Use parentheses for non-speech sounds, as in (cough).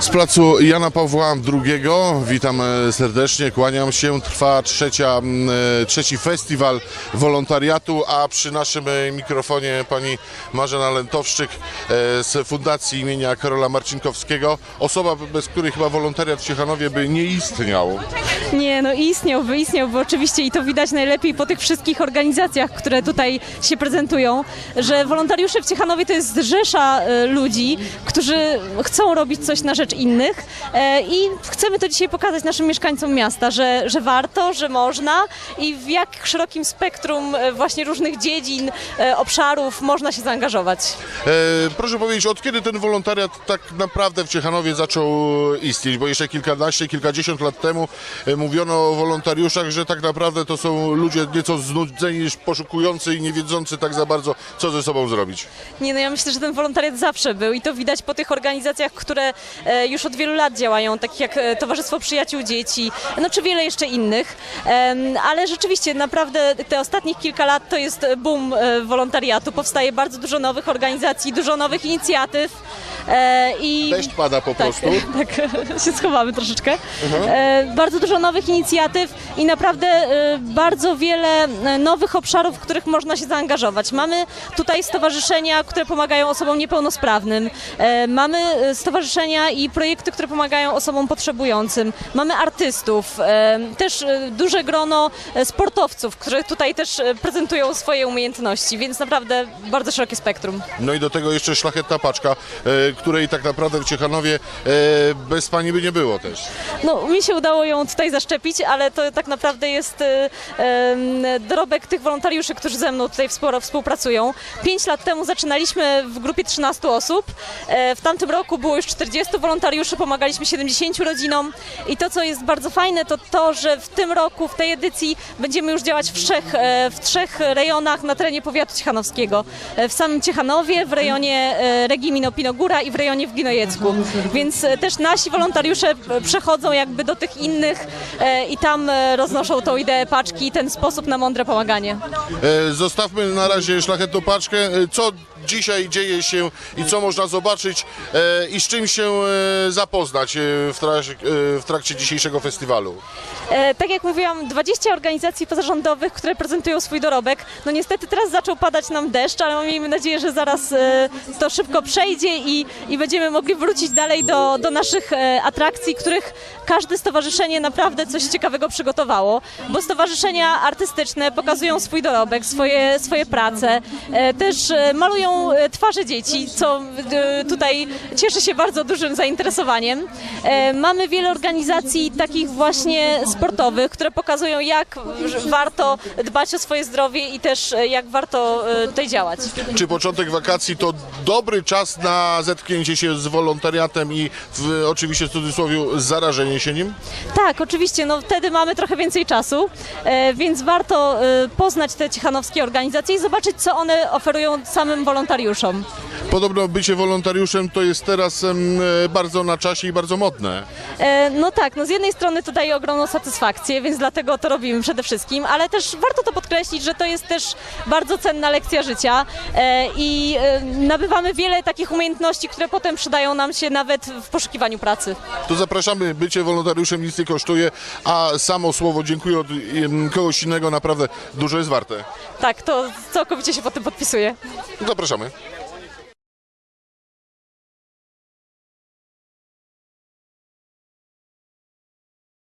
Z placu Jana Pawła II witam e, serdecznie, kłaniam się. Trwa trzecia, e, trzeci festiwal wolontariatu, a przy naszym e, mikrofonie pani Marzena Lentowszczyk z Fundacji imienia Karola Marcinkowskiego. Osoba, bez której chyba wolontariat w Ciechanowie by nie istniał. Nie, no istniałby, istniałby oczywiście i to widać najlepiej po tych wszystkich organizacjach, które tutaj się prezentują, że wolontariusze w Ciechanowie to jest rzesza ludzi, którzy chcą robić coś na rzecz innych e, i chcemy to dzisiaj pokazać naszym mieszkańcom miasta, że, że warto, że można i w jak szerokim spektrum e, właśnie różnych dziedzin, e, obszarów można się zaangażować. E, proszę powiedzieć, od kiedy ten wolontariat tak naprawdę w Ciechanowie zaczął istnieć? Bo jeszcze kilkanaście, kilkadziesiąt lat temu mówiono o wolontariuszach, że tak naprawdę to są ludzie nieco znudzeni, poszukujący i nie wiedzący tak za bardzo, co ze sobą zrobić. Nie, no ja myślę, że ten wolontariat zawsze był i to widać po tych organizacjach, które już od wielu lat działają, takich jak e, Towarzystwo Przyjaciół Dzieci, no czy wiele jeszcze innych. Ale rzeczywiście naprawdę te ostatnich kilka lat to jest boom e, wolontariatu. Powstaje bardzo dużo nowych organizacji, dużo nowych inicjatyw. E, i Deszcz pada po prostu. (laughs) tak, się schowamy troszeczkę. E, bardzo dużo nowych inicjatyw i naprawdę e, bardzo wiele e, nowych obszarów, w których można się zaangażować. Mamy tutaj stowarzyszenia, które pomagają osobom niepełnosprawnym. E, mamy e, stowarzyszenia i projekty, które pomagają osobom potrzebującym. Mamy artystów, też duże grono sportowców, którzy tutaj też prezentują swoje umiejętności, więc naprawdę bardzo szerokie spektrum. No i do tego jeszcze szlachetna paczka, której tak naprawdę w Ciechanowie e, bez pani by nie było też. No, mi się udało ją tutaj zaszczepić, ale to tak naprawdę jest e, dorobek tych wolontariuszy, którzy ze mną tutaj współpracują. Pięć lat temu zaczynaliśmy w grupie 13 osób. E, w tamtym roku było już 40 wolontariuszy, pomagaliśmy 70 rodzinom. I to, co jest bardzo fajne, to to, że w tym roku, w tej edycji będziemy już działać w trzech, w trzech rejonach na terenie powiatu ciechanowskiego. W samym Ciechanowie, w rejonie Regimino Pinogóra i w rejonie w Ginojecku. Więc e, też nasi wolontariusze przechodzą jakby do tych innych e, i tam e, roznoszą tą ideę paczki i ten sposób na mądre pomaganie. Zostawmy na razie szlachetną paczkę. Co dzisiaj dzieje się i co można zobaczyć i z czym się zapoznać w trakcie, w trakcie dzisiejszego festiwalu? Tak jak mówiłam, 20 organizacji pozarządowych, które prezentują swój dorobek. No niestety teraz zaczął padać nam deszcz, ale miejmy nadzieję, że zaraz to szybko przejdzie i, i będziemy mogli wrócić dalej do, do naszych e, atrakcji, których każde stowarzyszenie naprawdę coś ciekawego przygotowało, bo stowarzyszenia artystyczne pokazują swój dorobek, swoje, swoje prace, e, też e, malują twarze dzieci, co tutaj cieszy się bardzo dużym zainteresowaniem. Mamy wiele organizacji takich właśnie sportowych, które pokazują jak warto dbać o swoje zdrowie i też jak warto tutaj działać. Czy początek wakacji to dobry czas na zetknięcie się z wolontariatem i w, oczywiście w cudzysłowie zarażenie się nim? Tak, oczywiście, no wtedy mamy trochę więcej czasu, e, więc warto e, poznać te ciechanowskie organizacje i zobaczyć, co one oferują samym wolontariuszom. Podobno bycie wolontariuszem to jest teraz e, bardzo na czasie i bardzo modne. E, No tak, no z jednej strony to daje ogromną satysfakcję, więc dlatego to robimy przede wszystkim, ale też warto to podkreślić, że to jest też bardzo cenna lekcja życia e, i nabywamy wiele takich umiejętności, które potem przydają nam się nawet w poszukiwaniu pracy. To zapraszamy, bycie wolontariuszem nic nie kosztuje, a samo słowo dziękuję od kogoś innego naprawdę dużo jest warte. Tak, to całkowicie się pod tym podpisuję. Zapraszamy.